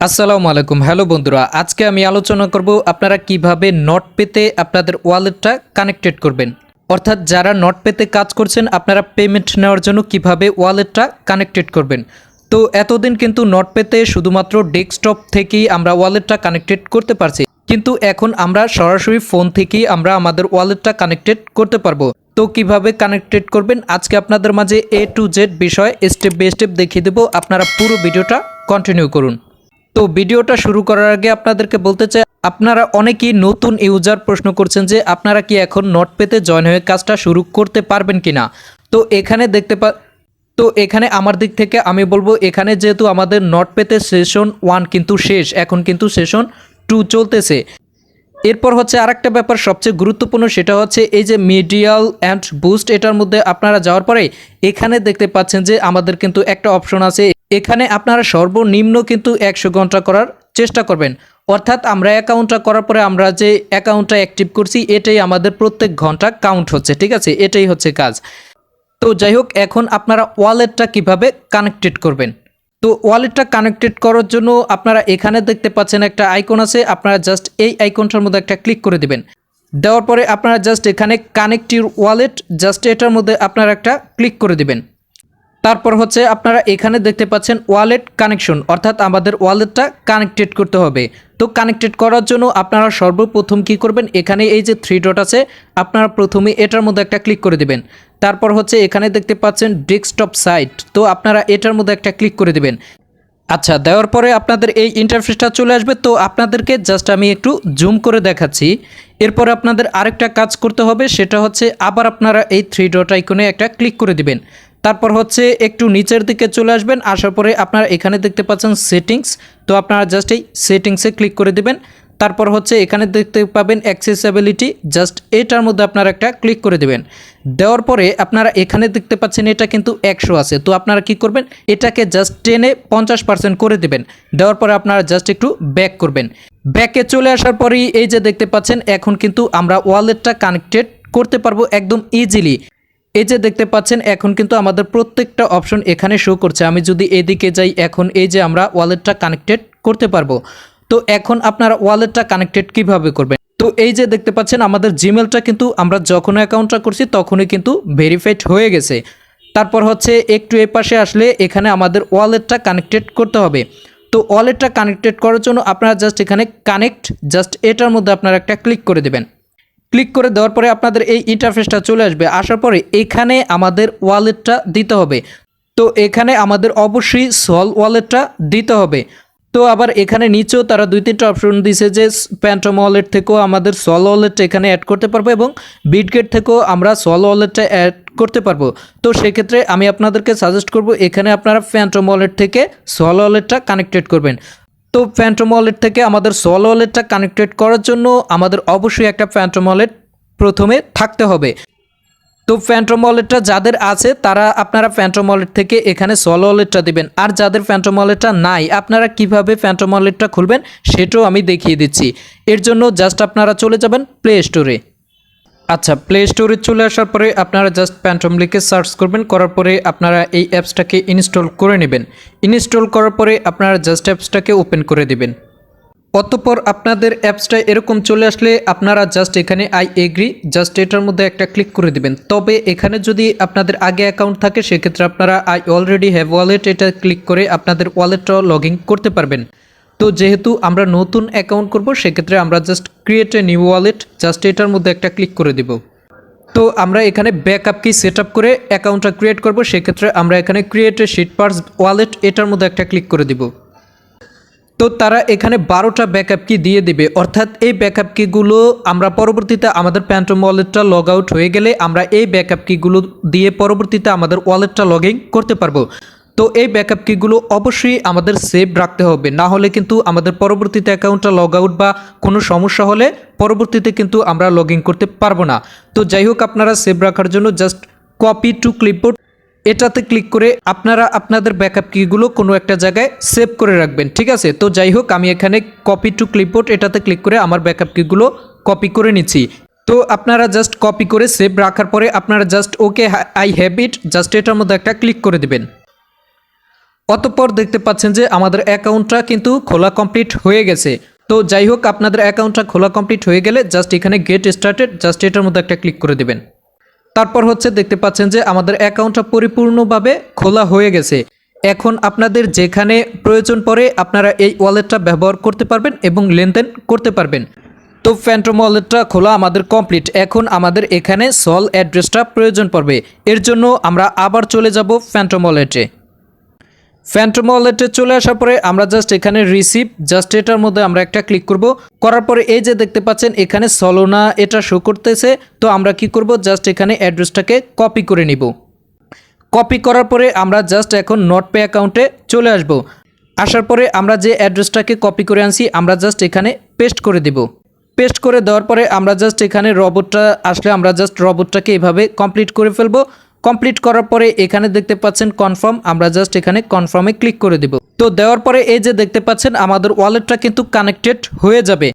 আসসালামু আলাইকুম। হ্যালো বন্ধুরা, আজকে আমি আলোচনা করব আপনারা কীভাবে নট পেতে আপনাদের ওয়ালেটটা কানেক্টেড করবেন। অর্থাৎ যারা নট পেতে কাজ করছেন, আপনারা পেমেন্ট নেওয়ার জন্য কীভাবে ওয়ালেটটা কানেক্টেড করবেন। তো এতদিন কিন্তু নট পেতে শুধুমাত্র ডেস্কটপ থেকেই আমরা ওয়ালেটটা কানেক্টেড করতে পারছি। কিন্তু এখন আমরা সরাসরি ফোন থেকেই আমরা আমাদের ওয়ালেটটা কানেক্টেড করতে পারব। তো কীভাবে কানেক্টেড করবেন, আজকে আপনাদের মাঝে এ টু জেড বিষয় স্টেপ বাই স্টেপ দেখিয়ে দেবো। আপনারা পুরো ভিডিওটা কন্টিনিউ করুন। তো ভিডিওটা শুরু করার আগে আপনাদেরকে বলতে চাই, আপনারা অনেকেই নতুন ইউজার প্রশ্ন করছেন যে আপনারা কি এখন নোট পেতে জয়েন হয়ে কাজটা শুরু করতে পারবেন কিনা? তো এখানে দেখতে পা তো এখানে আমার দিক থেকে আমি বলব, এখানে যেহেতু আমাদের নট পেতে সেশন ওয়ান কিন্তু শেষ, এখন কিন্তু সেশন টু চলতেছে। এরপর হচ্ছে আরেকটা ব্যাপার সবচেয়ে গুরুত্বপূর্ণ, সেটা হচ্ছে এই যে মিডিয়াল অ্যান্ড বুস্ট এটার মধ্যে আপনারা যাওয়ার পরে এখানে দেখতে পাচ্ছেন যে আমাদের কিন্তু একটা অপশন আছে এখানে আপনারা সর্বনিম্ন কিন্তু একশো ঘণ্টা করার চেষ্টা করবেন। অর্থাৎ আমরা অ্যাকাউন্টটা করার পরে আমরা যে অ্যাকাউন্টটা অ্যাক্টিভ করছি, এটাই আমাদের প্রত্যেক ঘণ্টা কাউন্ট হচ্ছে, ঠিক আছে? এটাই হচ্ছে কাজ। তো যাই হোক, এখন আপনারা ওয়ালেটটা কীভাবে কানেক্টেড করবেন? তো ওয়ালেটটা কানেক্টেড করার জন্য আপনারা এখানে দেখতে পাচ্ছেন একটা আইকন আছে, আপনারা জাস্ট এই আইকনটার মধ্যে একটা ক্লিক করে দেবেন। দেওয়ার পরে আপনারা জাস্ট এখানে কানেক্ট ইউর ওয়ালেট জাস্ট এটার মধ্যে আপনারা একটা ক্লিক করে দিবেন। তারপর হচ্ছে আপনারা এখানে দেখতে পাচ্ছেন ওয়ালেট কানেকশন অর্থাৎ আমাদের ওয়ালেটটা কানেক্টেড করতে হবে। তো কানেক্টেড করার জন্য আপনারা সর্বপ্রথম কি করবেন? এখানে এই যে থ্রি ডট আছে, আপনারা প্রথমে এটার মধ্যে একটা ক্লিক করে দেবেন। তারপর হচ্ছে এখানে দেখতে পাচ্ছেন ডেস্কটপ সাইট তো আপনারা এটার মধ্যে একটা ক্লিক করে দিবেন। আচ্ছা দেওয়ার পরে আপনাদের এই ইন্টারফেসটা চলে আসবে। তো আপনাদেরকে জাস্ট আমি একটু জুম করে দেখাচ্ছি। এরপর আপনাদের আরেকটা কাজ করতে হবে, সেটা হচ্ছে আবার আপনারা এই থ্রি ডট আইকনে একটা ক্লিক করে দিবেন। তারপর হচ্ছে একটু নিচের দিকে চলে আসবেন, আসার পরে আপনারা এখানে দেখতে পাচ্ছেন সেটিংস তো আপনারা জাস্ট এই সেটিংসে ক্লিক করে দিবেন। তারপর হচ্ছে এখানে দেখতে পাবেন অ্যাক্সেসিবিলিটি জাস্ট এটার মধ্যে আপনারা একটা ক্লিক করে দেবেন। দেওয়ার পরে আপনারা এখানে দেখতে পাচ্ছেন এটা কিন্তু একশো আছে। তো আপনারা কি করবেন? এটাকে জাস্ট টেনে পঞ্চাশ পার্সেন্ট করে দেবেন। দেওয়ার পরে আপনারা জাস্ট একটু ব্যাক করবেন। ব্যাকে চলে আসার পরেই এই যে দেখতে পাচ্ছেন, এখন কিন্তু আমরা ওয়ালেটটা কানেক্টেড করতে পারব একদম ইজিলি এই যে দেখতে পাচ্ছেন, এখন কিন্তু আমাদের প্রত্যেকটা অপশন এখানে শো করছে। আমি যদি এদিকে যাই, এখন এই যে আমরা ওয়ালেটটা কানেক্টেড করতে পারব। তো এখন আপনারা ওয়ালেটটা কানেক্টেড কীভাবে করবেন? তো এই যে দেখতে পাচ্ছেন, আমাদের জিমেলটা কিন্তু আমরা যখন অ্যাকাউন্টটা করছি, তখনই কিন্তু ভেরিফাইড হয়ে গেছে। তারপর হচ্ছে একটু এ পাশে আসলে এখানে আমাদের ওয়ালেটটা কানেক্টেড করতে হবে। তো ওয়ালেটটা কানেক্টেড করার জন্য আপনারা জাস্ট এখানে কানেক্ট জাস্ট এটার মধ্যে আপনারা একটা ক্লিক করে দেবেন। ক্লিক করে দেওয়ার পরে আপনাদের এই ইন্টারফেসটা চলে আসবে। আসার পরে এখানে আমাদের ওয়ালেটটা দিতে হবে। তো এখানে আমাদের অবশ্যই সল ওয়ালেটটা দিতে হবে। তো আবার এখানে নিচেও তারা দুই তিনটা অপশন দিছে যে প্যান্টম ওয়ালেট থেকেও আমাদের সল ওয়ালেটটা এখানে অ্যাড করতে পারব এবং বিটগেট থেকেও আমরা সল ওয়ালেটটা অ্যাড করতে পারব। তো সেক্ষেত্রে আমি আপনাদেরকে সাজেস্ট করব, এখানে আপনারা ফ্যান্টম ওয়ালেট থেকে সল ওয়ালেটটা কানেক্টেড করবেন। তো ফ্যান্টম ওয়ালেট থেকে আমাদের সল ওয়ালেটটা কানেক্টেড করার জন্য আমাদের অবশ্যই একটা ফ্যান্টম ওয়ালেট প্রথমে থাকতে হবে। তো ফ্যান্টম ওয়ালেটটা যাদের আছে, তারা আপনারা ফ্যান্টম ওয়ালেট থেকে এখানে সল ওয়ালেটটা দিবেন। আর যাদের ফ্যান্টম ওয়ালেটটা নাই, আপনারা কীভাবে ফ্যান্টম ওয়ালেটটা খুলবেন সেটাও আমি দেখিয়ে দিচ্ছি। এর জন্য জাস্ট আপনারা চলে যাবেন প্লে স্টোরে আচ্ছা প্লে স্টোরে চলে আসার পরে আপনারা জাস্ট প্যান্টম লিখে সার্চ করবেন। করার পরে আপনারা এই অ্যাপসটাকে ইনস্টল করে নেবেন। ইনস্টল করার পরে আপনারা জাস্ট অ্যাপসটাকে ওপেন করে দিবেন। অতঃপর আপনাদের অ্যাপসটা এরকম চলে আসলে আপনারা জাস্ট এখানে আই এগ্রি জাস্ট এটার মধ্যে একটা ক্লিক করে দিবেন। তবে এখানে যদি আপনাদের আগে অ্যাকাউন্ট থাকে, সেক্ষেত্রে আপনারা আই অলরেডি হ্যাভ ওয়ালেট এটা ক্লিক করে আপনাদের ওয়ালেটটাও লগ করতে পারবেন। তো যেহেতু আমরা নতুন অ্যাকাউন্ট করব, সেক্ষেত্রে আমরা just create a new wallet just এটার মধ্যে একটা ক্লিক করে দিব। তো আমরা এখানে ব্যাকআপ কি সেট করে অ্যাকাউন্টটা ক্রিয়েট করব, সেক্ষেত্রে আমরা এখানে create a seed phrase wallet এটার মধ্যে একটা ক্লিক করে দিব। তো তারা এখানে বারোটা ব্যাকআপ কি দিয়ে দিবে। অর্থাৎ এই ব্যাকআপ কিগুলো আমরা পরবর্তীতে আমাদের প্যান্টম ওয়ালেটটা লগ আউট হয়ে গেলে আমরা এই ব্যাকআপ কিগুলো দিয়ে পরবর্তীতে আমাদের ওয়ালেটটা লগ করতে পারব। তো এই ব্যাকআপ কিগুলো অবশ্যই আমাদের সেভ রাখতে হবে। না হলে কিন্তু আমাদের পরবর্তীতে অ্যাকাউন্টটা লগ আউট বা কোনো সমস্যা হলে পরবর্তীতে কিন্তু আমরা লগ করতে পারব না। তো যাই হোক, আপনারা সেভ রাখার জন্য জাস্ট কপি টু ক্লিপবোর্ড এটাতে ক্লিক করে আপনারা আপনাদের ব্যাকআপ কিগুলো কোনো একটা জায়গায় সেভ করে রাখবেন, ঠিক আছে? তো যাই হোক, আমি এখানে কপি টু ক্লিপবোর্ড এটাতে ক্লিক করে আমার ব্যাকআপ কিগুলো কপি করে নিচ্ছি। তো আপনারা জাস্ট কপি করে সেভ রাখার পরে আপনারা just okay I have it just এটার মধ্যে একটা ক্লিক করে দিবেন। অতঃপর দেখতে পাচ্ছেন যে আমাদের অ্যাকাউন্টটা কিন্তু খোলা কমপ্লিট হয়ে গেছে। তো যাই হোক, আপনাদের অ্যাকাউন্টটা খোলা কমপ্লিট হয়ে গেলে জাস্ট এখানে গেট স্টার্টেড জাস্ট এটার মধ্যে একটা ক্লিক করে দেবেন। তারপর হচ্ছে দেখতে পাচ্ছেন যে আমাদের অ্যাকাউন্টটা পরিপূর্ণভাবে খোলা হয়ে গেছে। এখন আপনাদের যেখানে প্রয়োজন পড়ে আপনারা এই ওয়ালেটটা ব্যবহার করতে পারবেন এবং লেনদেন করতে পারবেন। তো ফ্যান্টম ওয়ালেটটা খোলা আমাদের কমপ্লিট। এখন আমাদের এখানে সল অ্যাড্রেসটা প্রয়োজন পড়বে। এর জন্য আমরা আবার চলে যাব ফ্যান্টম ওয়ালেটে। ফ্যান্টম ওয়ালেটে চলে আসার পরে আমরা জাস্ট এখানে রিসিভ জাস্ট এটার মধ্যে আমরা একটা ক্লিক করব। করার পরে এই যে দেখতে পাচ্ছেন, এখানে সলোনা এটা শো করতেছে। তো আমরা কি করব? জাস্ট এখানে অ্যাড্রেসটাকে কপি করে নিব। কপি করার পরে আমরা জাস্ট এখন নোট পে অ্যাকাউন্টে চলে আসব। আসার পরে আমরা যে অ্যাড্রেসটাকে কপি করে আনছি, আমরা জাস্ট এখানে পেস্ট করে দেব। পেস্ট করে দেওয়ার পরে আমরা জাস্ট এখানে রবটটা আসলে আমরা জাস্ট রবটটাকে এভাবে কমপ্লিট করে ফেলব। কমপ্লিট করার পরে এখানে দেখতে পাচ্ছেন কনফার্ম আমরা জাস্ট এখানে কনফার্মে ক্লিক করে দেব। তো দেওয়ার পরে এই যে দেখতে পাচ্ছেন, আমাদের ওয়ালেটটা কিন্তু কানেক্টেড হয়ে যাবে।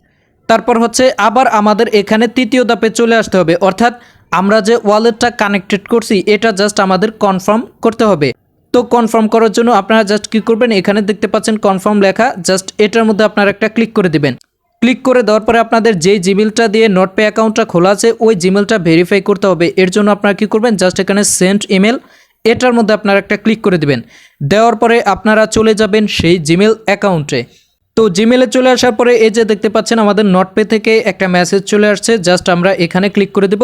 তারপর হচ্ছে আবার আমাদের এখানে তৃতীয় ধাপে চলে আসতে হবে। অর্থাৎ আমরা যে ওয়ালেটটা কানেক্টেড করছি, এটা জাস্ট আমাদের কনফার্ম করতে হবে। তো কনফার্ম করার জন্য আপনারা জাস্ট কী করবেন? এখানে দেখতে পাচ্ছেন কনফার্ম লেখা জাস্ট এটার মধ্যে আপনারা একটা ক্লিক করে দিবেন। ক্লিক করে দেওয়ার পরে আপনাদের যেই জিমেলটা দিয়ে নোট পে অ্যাকাউন্টটা খোলা আছে, ওই জিমেলটা ভেরিফাই করতে হবে। এর জন্য আপনারা কী করবেন? জাস্ট এখানে সেন্ড ইমেল এটার মধ্যে আপনারা একটা ক্লিক করে দিবেন। দেওয়ার পরে আপনারা চলে যাবেন সেই জিমেল অ্যাকাউন্টে তো জিমেলে চলে আসার পরে এই যে দেখতে পাচ্ছেন, আমাদের নোটপে থেকে একটা মেসেজ চলে আসছে জাস্ট আমরা এখানে ক্লিক করে দেব।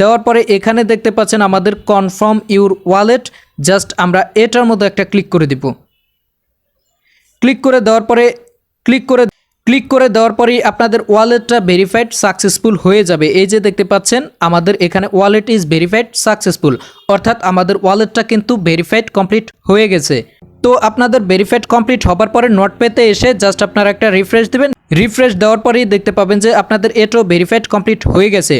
দেওয়ার পরে এখানে দেখতে পাচ্ছেন, আমাদের কনফার্ম ইউর ওয়ালেট জাস্ট আমরা এটার মধ্যে একটা ক্লিক করে দিব। ক্লিক করে দেওয়ার পরে ক্লিক করে ক্লিক করে দেওয়ার পরেই আপনাদের ওয়ালেটটা ভেরিফাইড সাকসেসফুল হয়ে যাবে। এই যে দেখতে পাচ্ছেন, আমাদের এখানে ওয়ালেট ইজ ভেরিফাইড সাকসেসফুল অর্থাৎ আমাদের ওয়ালেটটা কিন্তু ভেরিফাইড কমপ্লিট হয়ে গেছে। তো আপনাদের ভেরিফাইড কমপ্লিট হবার পরে নোট পেতে এসে জাস্ট আপনারা একটা রিফ্রেশ দেবেন। রিফ্রেশ দেওয়ার পরেই দেখতে পাবেন যে আপনাদের এটাও ভেরিফাইড কমপ্লিট হয়ে গেছে।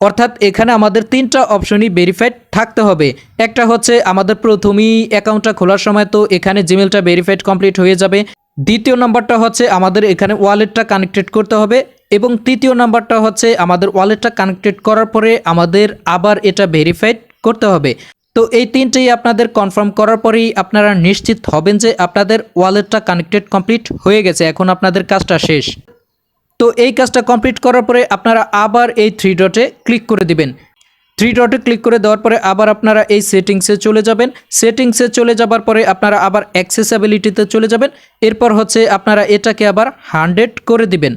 অর্থাৎ এখানে আমাদের তিনটা অপশনই ভেরিফাইড থাকতে হবে। একটা হচ্ছে আমাদের প্রথমেই অ্যাকাউন্টটা খোলার সময় তো এখানে জিমেলটা ভেরিফাইড কমপ্লিট হয়ে যাবে। দ্বিতীয় নাম্বারটা হচ্ছে আমাদের এখানে ওয়ালেটটা কানেক্টেড করতে হবে এবং তৃতীয় নাম্বারটা হচ্ছে আমাদের ওয়ালেটটা কানেক্টেড করার পরে আমাদের আবার এটা ভেরিফাইড করতে হবে। তো এই তিনটেই আপনাদের কনফার্ম করার পরেই আপনারা নিশ্চিত হবেন যে আপনাদের ওয়ালেটটা কানেক্টেড কমপ্লিট হয়ে গেছে, এখন আপনাদের কাজটা শেষ। তো এই কাজটা কমপ্লিট করার পরে আপনারা আবার এই থ্রি ডটে ক্লিক করে দিবেন। থ্রি ডটে ক্লিক করে দেওয়ার পরে আবার আপনারা এই সেটিংসে চলে যাবেন। সেটিংসে চলে যাবার পরে আপনারা আবার অ্যাক্সেসাবিলিটিতে চলে যাবেন। এরপর হচ্ছে আপনারা এটাকে আবার হান্ড্রেড করে দিবেন।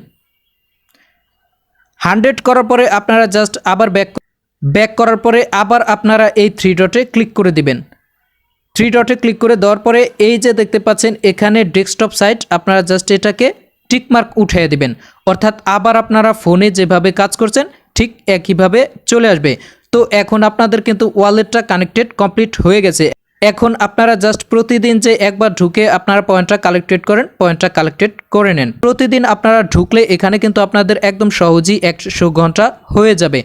হান্ড্রেড করার পরে আপনারা জাস্ট আবার ব্যাক ব্যাক করার পরে আবার আপনারা এই থ্রি ডটে ক্লিক করে দিবেন। থ্রি ডটে ক্লিক করে দেওয়ার পরে এই যে দেখতে পাচ্ছেন, এখানে ডেস্কটপ সাইট আপনারা জাস্ট এটাকে টিকমার্ক উঠিয়ে দিবেন। অর্থাৎ আবার আপনারা ফোনে যেভাবে কাজ করছেন, ঠিক একইভাবে চলে আসবে। তো এখন আপনাদের কিন্তু ওয়ালেটটা কানেক্টেড কমপ্লিট হয়ে গেছে। এখন আপনারা জাস্ট প্রতিদিন যে একবার ঢুকে আপনারা পয়েন্টটা কালেক্টেড করেন পয়েন্টটা কালেক্টেড করে নেন। প্রতিদিন আপনারা ঢুকলে এখানে কিন্তু আপনাদের একদম সহজেই একশো ঘণ্টা হয়ে যাবে।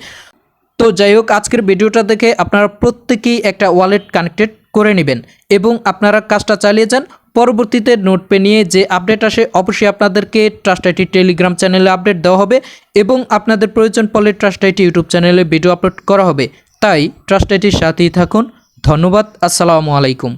তো যাই হোক, আজকের ভিডিওটা দেখে আপনারা প্রত্যেকেই একটা ওয়ালেট কানেক্টেড করে নেবেন এবং আপনারা কাজটা চালিয়ে যান। পরবর্তীতে নোট পে নিয়ে যে আপডেট আসে, অবশ্যই আপনাদেরকে ট্রাস্ট আইটি টেলিগ্রাম চ্যানেলে আপডেট দেওয়া হবে এবং আপনাদের প্রয়োজন পড়লে ট্রাস্ট আইটি ইউটিউব চ্যানেলে ভিডিও আপলোড করা হবে। তাই ট্রাস্ট আইটির সাথেই থাকুন। ধন্যবাদ। আসসালামু আলাইকুম।